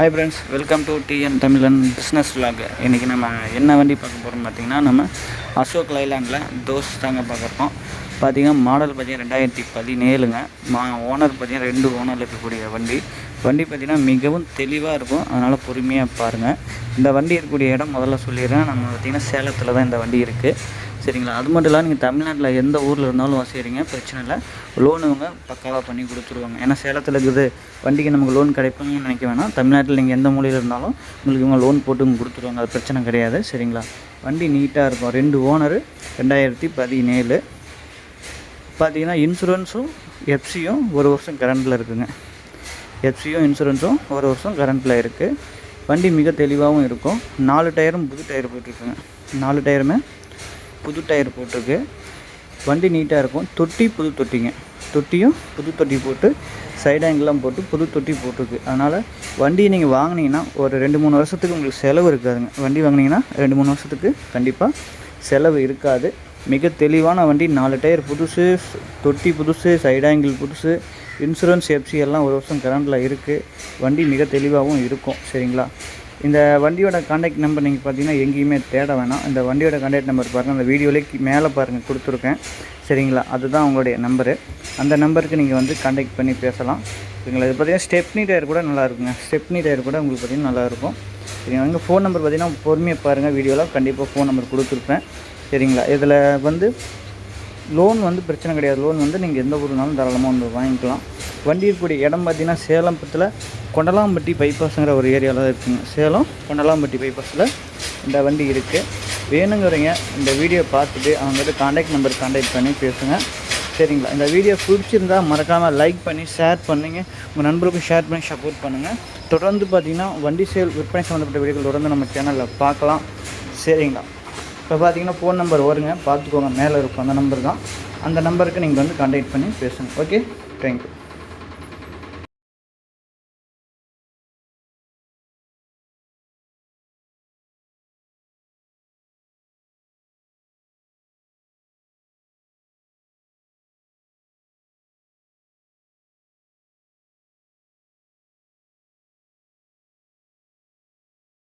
Hi friends welcome to TN Tamizhan business vlog. இன்றைக்கி நம்ம என்ன வண்டி பார்க்க போகிறோம் பார்த்தீங்கன்னா நம்ம அசோக் லைலாண்டில் தோஸ் தாங்க பார்க்குறோம் பார்த்தீங்கன்னா மாடல் பார்த்தீங்கன்னா ரெண்டாயிரத்தி பதினேழுங்க. மா ஓனர் பார்த்தீங்கன்னா ரெண்டு ஓனர் இருக்கக்கூடிய வண்டி. வண்டி பார்த்தீங்கன்னா மிகவும் தெளிவாக இருக்கும். அதனால் பொறுமையாக பாருங்கள் இந்த வண்டி இருக்கக்கூடிய இடம் முதல்ல சொல்லிடுறேன். நம்ம பார்த்தீங்கன்னா சேலத்தில் தான் இந்த வண்டி இருக்குது சரிங்களா? அது மட்டும் இல்லாமல் நீங்கள் தமிழ்நாட்டில் எந்த ஊரில் இருந்தாலும் செய்கிறீங்க பிரச்சனை இல்லை. லோன் பக்காவாக பண்ணி கொடுத்துருவாங்க. ஏன்னா சேலத்தில் இருக்குது வண்டிக்கு நமக்கு லோன் கிடைக்கும்னு நினைக்க வேணாம். தமிழ்நாட்டில் நீங்கள் எந்த மூலையில் இருந்தாலும் உங்களுக்கு இவங்க லோன் போட்டு கொடுத்துருவாங்க. அது பிரச்சனை கிடையாது. சரிங்களா? வண்டி நீட்டாக இருக்கும். ரெண்டு ஓனரு ரெண்டாயிரத்தி பதினேழு. பார்த்தீங்கன்னா இன்சூரன்ஸும் எஃப்சியும் ஒரு வருஷம் கரண்ட்டில் இருக்குங்க. எஃப்சியும் இன்சூரன்ஸும் ஒரு வருஷம் கரண்ட்டில் இருக்குது வண்டி மிக தெளிவாகவும் இருக்கும். நாலு டயரும் புது டயர் போயிட்டுருக்குங்க நாலு டயருமே புது டயர் போட்டிருக்கு. வண்டி நீட்டாக இருக்கும். தொட்டி புது தொட்டிங்க. தொட்டியும் புது தொட்டி போட்டு சைடு ஆங்கிள்லாம் போட்டு புது தொட்டி போட்டிருக்கு. அதனால் வண்டியை நீங்கள் வாங்கினீங்கன்னா ஒரு ரெண்டு மூணு வருஷத்துக்கு உங்களுக்கு செலவு இருக்காதுங்க. வண்டி வாங்கினீங்கன்னா ரெண்டு மூணு வருஷத்துக்கு கண்டிப்பாக செலவு இருக்காது. மிக தெளிவான வண்டி நாலு டயர் புதுசு தொட்டி புதுசு சைடு ஆங்கிள் புதுசு இன்சூரன்ஸ் எஃப்சி எல்லாம் ஒரு வருஷம் கரண்டில் இருக்குது வண்டி மிக தெளிவாகவும் இருக்கும். சரிங்களா? இந்த வண்டியோட காண்டாக்ட் நம்பர் நீங்கள் பார்த்தீங்கன்னா எங்கேயுமே தேட வேணாம். இந்த வண்டியோட காண்டாக்ட் நம்பர் பாருங்கள் அந்த வீடியோலேயே மேலே பாருங்கள் கொடுத்துருக்கேன். சரிங்களா? அதுதான் உங்களுடைய நம்பரு அந்த நம்பருக்கு நீங்கள் வந்து காண்டாக்ட் பண்ணி பேசலாம். சரிங்களா? இது பார்த்தீங்கன்னா ஸ்டெப்னி டயர் கூட நல்லா இருக்குங்க. ஸ்டெப்னி டயர் கூட உங்களுக்கு பார்த்தீங்கன்னா நல்லாயிருக்கும் சரிங்களா? எங்கள் ஃபோன் நம்பர் பார்த்தீங்கன்னா பொறுமையாக பாருங்கள் வீடியோவில் கண்டிப்பாக ஃபோன் நம்பர் கொடுத்துருப்பேன். சரிங்களா? இதில் வந்து லோன் வந்து பிரச்சனை கிடையாது. லோன் வந்து நீங்கள் எந்த ஊர்னாலும் தாராளமாக வந்து வாங்கிக்கலாம். வண்டி இருக்கக்கூடிய இடம் பார்த்தீங்கன்னா சேலம்பத்தில் கொண்டலாம்பட்டி பைபாஸுங்கிற ஒரு ஏரியாவில் தான் இருக்குங்க. சேலம் கொண்டலாம்பட்டி பைபாஸில் இந்த வண்டி இருக்குது வேணுங்கிறீங்க இந்த வீடியோ பார்த்துட்டு அவங்ககிட்ட காண்டாக்ட் நம்பர் காண்டாக்ட் பண்ணி பேசுங்க. சரிங்களா? இந்த வீடியோ பிடிச்சிருந்தா மறக்காமல் லைக் பண்ணி ஷேர் பண்ணுங்கள் உங்கள் நண்பருக்கும் ஷேர் பண்ணி சப்போர்ட் பண்ணுங்கள் தொடர்ந்து பார்த்தீங்கன்னா வண்டி சேல் விற்பனை சம்மந்தப்பட்ட வீடியோக்கள் தொடர்ந்து நம்ம சேனலில் பார்க்கலாம். சரிங்களா? இப்போ பார்த்தீங்கன்னா ஃபோன் நம்பர் வருங்க. பார்த்துக்கோங்க. மேலே இருக்கும் அந்த நம்பர் தான். அந்த நம்பருக்கு நீங்கள் வந்து காண்டாக்ட் பண்ணி பேசுங்க. Okay thank you